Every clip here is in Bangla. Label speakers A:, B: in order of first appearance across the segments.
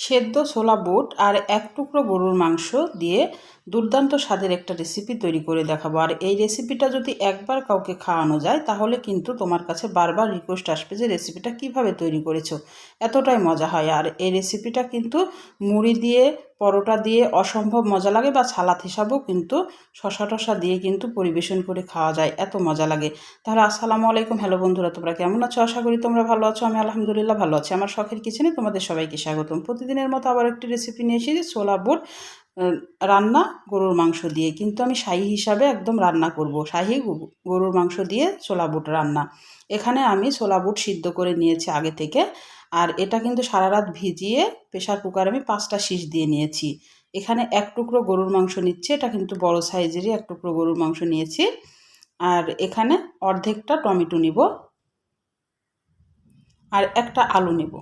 A: সেদ্ধ ছোলা বুট আর এক টুকরো গরুর মাংস দিয়ে দুর্দান্ত স্বাদের একটা রেসিপি তৈরি করে দেখাবো। আর এই রেসিপিটা যদি একবার কাউকে খাওয়ানো যায়, তাহলে কিন্তু তোমার কাছে বারবার রিকোয়েস্ট আসবে যে রেসিপিটা কীভাবে তৈরি করেছ। এতটাই মজা হয়। আর এই রেসিপিটা কিন্তু মুড়ি দিয়ে, পরোটা দিয়ে অসম্ভব মজা লাগে বা সালাদ হিসাবেও কিন্তু শশা টশা দিয়ে কিন্তু পরিবেশন করে খাওয়া যায়। এত মজা লাগে। তাহলে আসসালামু আলাইকুম। হ্যালো বন্ধুরা, তোমরা কেমন আছো? আশা করি তোমরা ভালো আছো। আমি আলহামদুলিল্লাহ ভালো আছি। আমার শখের কিচেনে তোমাদের সবাইকে স্বাগতম। প্রতিদিনের মতো আবার একটি রেসিপি নিয়ে এসেছি, ছোলা বুট রান্না গরুর মাংস দিয়ে। কিন্তু আমি শাহি হিসাবে একদম রান্না করব। শাহি গরুর মাংস দিয়ে ছোলা বুট রান্না। এখানে আমি ছোলা বুট সিদ্ধ করে নিয়েছি আগে থেকে। আর এটা কিন্তু সারা রাত ভিজিয়ে প্রেশার কুকারে আমি পাঁচটা শীষ দিয়ে নিয়েছি। এখানে এক টুকরো গরুর মাংস নিচ্ছে। এটা কিন্তু বড় সাইজেরই এক টুকরো গরুর মাংস নিয়েছি। আর এখানে অর্ধেকটা টমেটো নিব। আর একটা আলু নেব।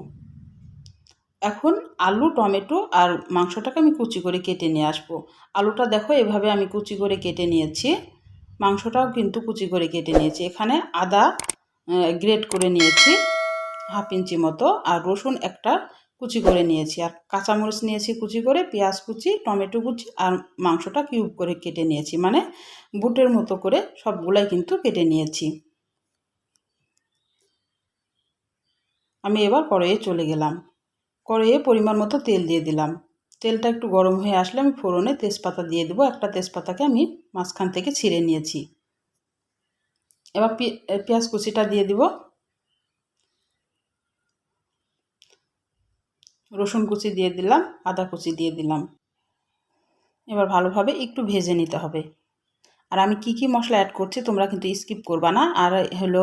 A: এখন আলু, টমেটো আর মাংসটাকে আমি কুচি করে কেটে নিয়ে আসব। আলুটা দেখো এভাবে আমি কুচি করে কেটে নিয়েছি। মাংসটাও কিন্তু কুচি করে কেটে নিয়েছি। এখানে আদা গ্রেট করে নিয়েছি, হাফ ইঞ্চি মতো, আর রসুন একটা কুচি করে নিয়েছি। আর কাঁচামরিচ নিয়েছি কুচি করে, পেঁয়াজ কুচি, টমেটো কুচি, আর মাংসটা কিউব করে কেটে নিয়েছি। মানে বুটের মতো করে সবগুলাই কিন্তু কেটে নিয়েছি। আমি এবার কড়াইয়ে চলে গেলাম। কড়াইয়ে পরিমাণ মতো তেল দিয়ে দিলাম। তেলটা একটু গরম হয়ে আসলে আমি ফোড়নে তেজপাতা দিয়ে দেবো। একটা তেজপাতাকে আমি মাঝখান থেকে ছিঁড়ে নিয়েছি। এবার পেঁয়াজ কুচিটা দিয়ে দিব। রসুন কুচি দিয়ে দিলাম, আদা কুচি দিয়ে দিলাম। এবার ভালোভাবে একটু ভেজে নিতে হবে। আর আমি কি কি মশলা অ্যাড করছি তোমরা কিন্তু স্কিপ করবা না। আর হলো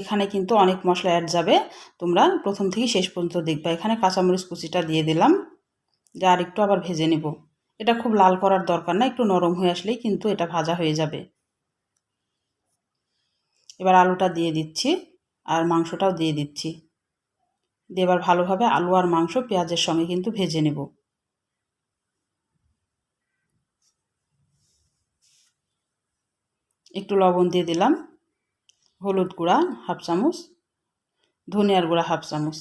A: এখানে কিন্তু অনেক মশলা অ্যাড যাবে। তোমরা প্রথম থেকে শেষ পর্যন্ত দেখবা। এখানে কাঁচামরিচ কুচিটা দিয়ে দিলাম। যে আর একটু আবার ভেজে নেব। এটা খুব লাল করার দরকার না, একটু নরম হয়ে আসলেই কিন্তু এটা ভাজা হয়ে যাবে। এবার আলুটা দিয়ে দিচ্ছি আর মাংসটাও দিয়ে দিচ্ছি। দিয়ে এবার ভালোভাবে আলু আর মাংস পেঁয়াজের সঙ্গে কিন্তু ভেজে নেব। একটু লবণ দিয়ে দিলাম, হলুদ গুঁড়া হাফ চামচ, ধনিয়ার গুঁড়া হাফ চামচ,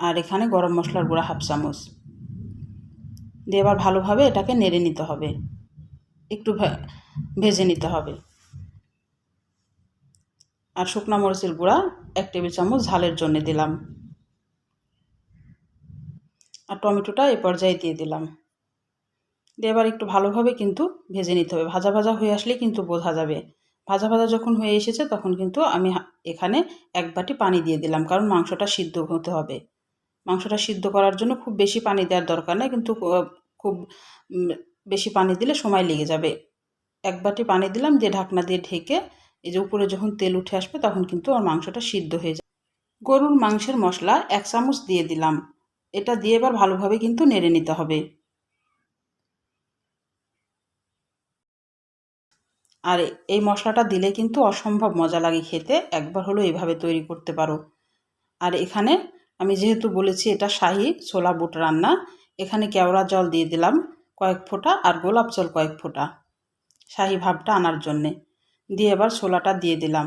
A: আর এখানে গরম মশলার গুঁড়া হাফ চামচ। দিয়ে এবার ভালোভাবে এটাকে নেড়ে নিতে হবে, একটু ভেজে নিতে হবে। আর শুকনো মরিচের গুঁড়া এক টেবিল চামচ ঝালের জন্য দিলাম। আর টমেটোটা এ পর্যায়ে দিয়ে দিলাম। দিয়ে এবার একটু ভালোভাবে কিন্তু ভেজে নিতে হবে। ভাজা ভাজা হয়ে আসলেই কিন্তু বোঝা যাবে। ভাজা ভাজা যখন হয়ে এসেছে তখন কিন্তু আমি এখানে এক বাটি পানি দিয়ে দিলাম, কারণ মাংসটা সিদ্ধ হতে হবে। মাংসটা সিদ্ধ করার জন্য খুব বেশি পানি দেওয়ার দরকার নেই, কিন্তু খুব বেশি পানি দিলে সময় লেগে যাবে। এক বাটি পানি দিলাম, দিয়ে ঢাকনা দিয়ে ঢেকে এই যে উপরে যখন তেল উঠে আসবে তখন কিন্তু আমার মাংসটা সিদ্ধ হয়ে যাবে। গরুর মাংসের মশলা এক চামচ দিয়ে দিলাম। এটা দিয়ে এবার ভালোভাবে কিন্তু নেড়ে নিতে হবে। আর এই মশলাটা দিলে কিন্তু অসম্ভব মজা লাগে খেতে। একবার হলো এভাবে তৈরি করতে পারো। আর এখানে আমি যেহেতু বলেছি এটা শাহি ছোলা বুট রান্না, এখানে কেওড়া জল দিয়ে দিলাম কয়েক ফোঁটা আর গোলাপ জল কয়েক ফোঁটা শাহি ভাবটা আনার জন্যে। দিয়ে এবার ছোলাটা দিয়ে দিলাম।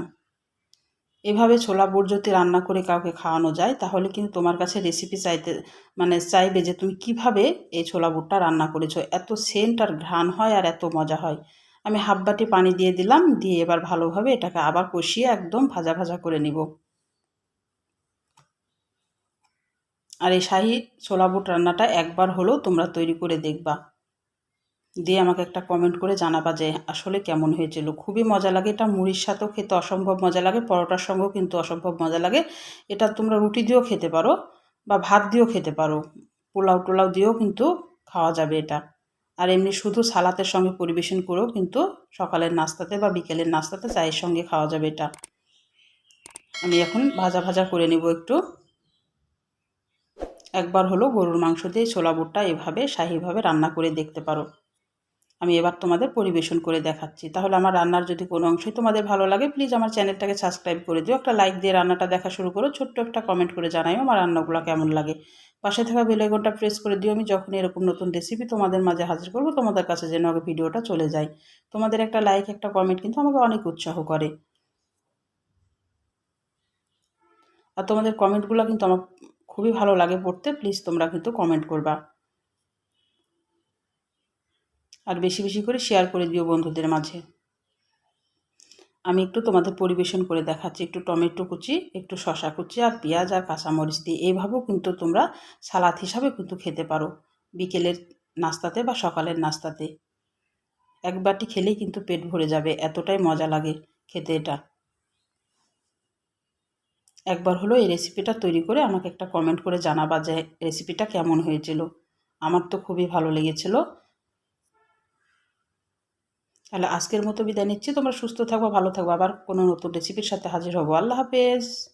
A: এভাবে ছোলা বুট যদি রান্না করে কাউকে খাওয়ানো যায়, তাহলে কিন্তু তোমার কাছে রেসিপি চাইতে মানে চাইবে যে তুমি কীভাবে এই ছোলা বুটটা রান্না করেছ। এত সেন্ট আর ঘ্রাণ হয় আর এত মজা হয়। আমি হাফ বাটি পানি দিয়ে দিলাম, দিয়ে এবার ভালোভাবে এটাকে আবার কষিয়ে একদম ভাজা ভাজা করে নিব। আর এই শাহি ছোলা বুট রান্নাটা একবার হলেও তোমরা তৈরি করে দেখবা। দিয়ে আমাকে একটা কমেন্ট করে জানাবা যে আসলে কেমন হয়েছিল। খুবই মজা লাগে এটা, মুড়ির সাথেও খেতে অসম্ভব মজা লাগে, পরোটার সঙ্গেও কিন্তু অসম্ভব মজা লাগে। এটা তোমরা রুটি দিয়েও খেতে পারো বা ভাত দিয়েও খেতে পারো। পোলাও টোলাও দিয়েও কিন্তু খাওয়া যাবে এটা। আর এমনি শুধু সালাতের সঙ্গে পরিবেশন করেও কিন্তু সকালের নাস্তাতে বা বিকেলের নাস্তাতে চায়ের সঙ্গে খাওয়া যাবে এটা। আমি এখন ভাজা ভাজা করে নেব একটু। একবার হলো গরুর মাংস দিয়ে ছোলা বুটটা এভাবে শাহিভাবে রান্না করে দেখতে পারো। আমি এবার তোমাদের পরিবেশন করে দেখাচ্ছি। তাহলে আমার রান্নার যদি কোনো অংশই তোমাদের ভালো লাগে প্লিজ আমার চ্যানেলটাকে সাবস্ক্রাইব করে দিও। একটা লাইক দিয়ে রান্নাটা দেখা শুরু করো, ছোট্ট একটা কমেন্ট করে জানাইও আমার রান্নাগুলো কেমন লাগে। পাশে থাকা বেলাইকনটা প্রেস করে দিও। আমি যখন এরকম নতুন রেসিপি তোমাদের মাঝে হাজির করব, তোমাদের কাছে যেন আগে ভিডিওটা চলে যায়। তোমাদের একটা লাইক একটা কমেন্ট কিন্তু আমাকে অনেক উৎসাহ করে। আর তোমাদের কমেন্টগুলো কিন্তু আমার খুবই ভালো লাগে পড়তে। প্লিজ তোমরা কিন্তু কমেন্ট করবা। আর বেশি বেশি করে শেয়ার করে দিও বন্ধুদের মাঝে। আমি একটু তোমাদের পরিবেশন করে দেখাচ্ছি, একটু টমেটো কুচি, একটু শশা কুচি আর পেঁয়াজ আর কাঁচামরিচ দিয়ে। এইভাবেও কিন্তু তোমরা সালাদ হিসাবে কিন্তু খেতে পারো বিকেলের নাস্তাতে বা সকালের নাস্তাতে। এক বাটি খেলেই কিন্তু পেট ভরে যাবে, এতটাই মজা লাগে খেতে এটা। একবার হলো এই রেসিপিটা তৈরি করে আমাকে একটা কমেন্ট করে জানাবা যে রেসিপিটা কেমন হয়েছিল। আমার তো খুবই ভালো লেগেছিলো। তাহলে আজকের মতো বিদায় নিচ্ছি। তোমরা সুস্থ থাকব, ভালো থাকব। আবার কোনো নতুন রেসিপির সাথে হাজির হব। আল্লাহ হাফেজ।